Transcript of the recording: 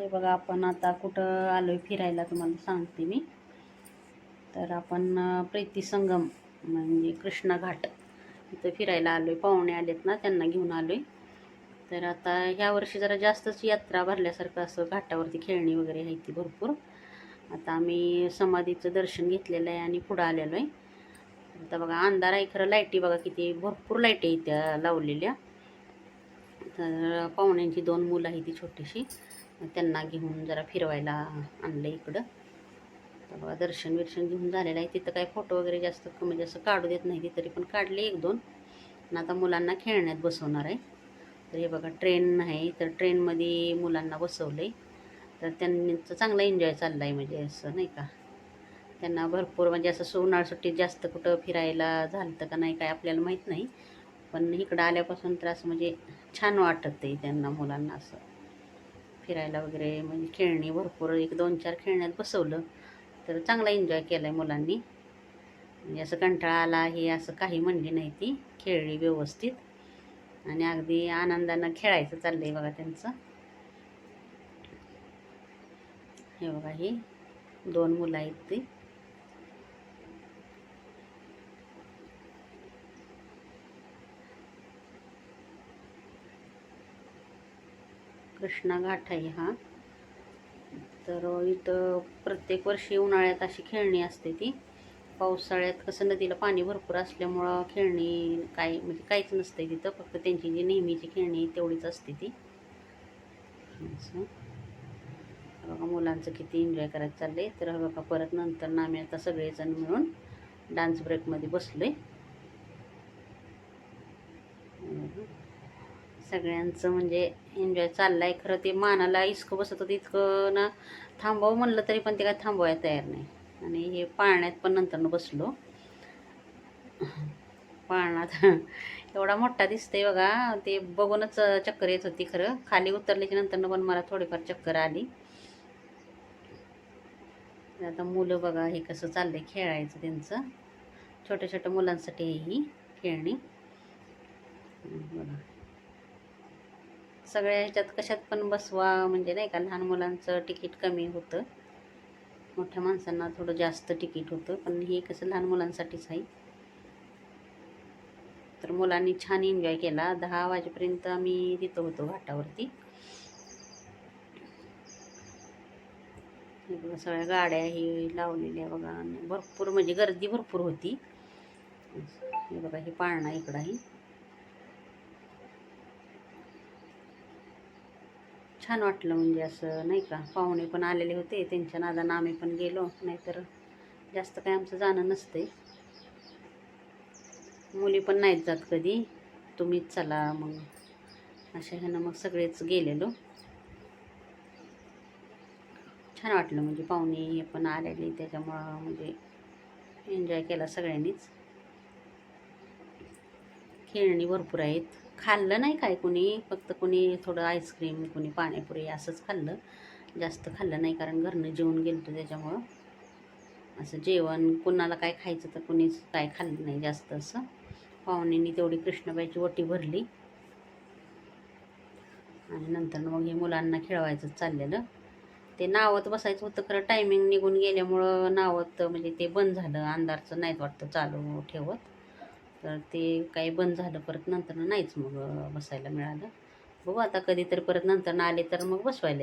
हे बघा आपण आता कुठं आलो आहे फिरायला तुम्हाला सांगते मी. तर आपण प्रीती संगम म्हणजे कृष्णा घाट इथं फिरायला आलो आहे पाहुणे आलेत ना त्यांना घेऊन आलो आहे तर आता ह्या वर्षी जरा जास्तच यात्रा भरल्यासारखं असं घाटावरती खेळणी वगैरे आहे ती भरपूर. आता आम्ही समाधीचं दर्शन घेतलेलं आहे आणि पुढं आलेलो आहे. आता बघा अंधार आहे खरं लाईटी बघा किती. भरपूर लाईटी आहेत त्या लावलेल्या. तर पाहुण्यांची दोन मुलं आहे ती छोटीशी. त्यांना घेऊन जरा फिरवायला आणलं इकडं. तर दर्शन विर्शन घेऊन झालेलं आहे. तिथं काही फोटो वगैरे जास्त कमी म्हणजे असं काढू देत नाही ती तरी पण काढले एक दोन. आणि आता मुलांना खेळण्यात बसवणार आहे. तर हे बघा ट्रेन आहे. तर ट्रेनमध्ये मुलांना बसवलं आहे तर त्यांचं चांगला एन्जॉय चालला आहे म्हणजे असं नाही का? त्यांना भरपूर म्हणजे असं सो उन्हाळ सुट्टीत जास्त कुठं फिरायला झालं का नाही काय आपल्याला माहीत नाही. पण इकडं आल्यापासून त्रास म्हणजे छान वाटत ते त्यांना मुलांना असं. फिरायला वगैरे म्हणजे खेळणी भरपूर एक दोन चार खेळण्यात बसवलं तर चांगला एन्जॉय केला आहे मुलांनी. म्हणजे असं कंटाळा आला हे असं काही म्हणली नाही ती खेळली व्यवस्थित. आणि अगदी आनंदानं खेळायचं चाललं आहे बघा त्यांचं. हे बघा ही दोन मुलं आहेत ती. कृष्णा घाट आहे हा. तर इथं प्रत्येक वर्षी उन्हाळ्यात अशी खेळणी असते ती. पावसाळ्यात कसं नदीला पाणी भरपूर असल्यामुळं खेळणी काय म्हणजे काहीच नसते तिथं. फक्त त्यांची जी नेहमीची खेळणी तेवढीच असते ती. असं. बघा मुलांचं किती एन्जॉय करायचं चाललं आहे तर बघा परत नंतर ना आम्ही आता सगळेजण मिळून डान्स ब्रेकमध्ये बसलो आहे सगळ्यांचं म्हणजे एन्जॉय चाललाय. खरं ते मानाला इतकं बसत होतं इतकं ना थांबावं म्हणलं तरी पण ते काय थांबवायला तयार नाही. आणि हे पाळण्यात पण नंतरनं बसलो. पाळण्यात एवढा मोठा दिसतंय बघा. ते बघूनच चक्कर येत होती खरं. खाली उतरल्याच्या नंतरनं पण मला थोडीफार चक्कर आली. आता मुलं बघा हे कसं चाललंय खेळायचं त्यांचं. छोट्या छोट्या मुलांसाठी ही खेळणी. बघा. सगळ्या ह्याच्यात कशात पण बसवा म्हणजे नाही का लहान मुलांचं तिकीट कमी होतं. मोठ्या माणसांना थोडं जास्त तिकीट होतं पण हे कसं लहान मुलांसाठीच आहे. तर मुलांनी छान एन्जॉय केला. दहा वाजेपर्यंत आम्ही तिथं होतो घाटावरती. बघा सगळ्या गाड्या ही लावलेल्या बघा. भरपूर म्हणजे गर्दी भरपूर होती. हे बघा हे पाळणा इकडं आहे. छान वाटलं म्हणजे असं नाही का? पाहुणे पण आलेले होते त्यांच्या नादानं आम्ही पण गेलो. नाहीतर जास्त काय आमचं जाणं नसते मुली पण नाहीत जात कधी. तुम्हीच चला मग. अशा ह्यानं मग सगळेच गेलेलो. छान वाटलं म्हणजे पाहुणे हे पण आलेले त्याच्यामुळं म्हणजे एन्जॉय केला सगळ्यांनीच. खेळणी भरपूर आहेत. खाल्लं नाही काय कुणी फक्त कुणी थोडं आईस्क्रीम कुणी पाणीपुरी असंच खाल्लं. जास्त खाल्लं नाही कारण घरनं जेवून गेलं होतं त्याच्यामुळं. असं जेवण कुणाला काय खायचं तर कुणीच काय खाल्लं नाही जास्त असं. पाहुण्यांनी तेवढी कृष्णबाईची ओटी भरली. आणि नंतर मग हे मुलांना खेळवायचं चाललेलं. ते नावत बसायचं होतं खरं टायमिंग निघून गेल्यामुळं नावत म्हणजे ते बंद झालं. अंधारचं नाहीत वाटतं चालू ठेवत. तर ते काही बंद झालं परत नंतर नाहीच मग बसायला मिळालं. बघू आता कधीतरी परत नंतर आले तर मग बसवायला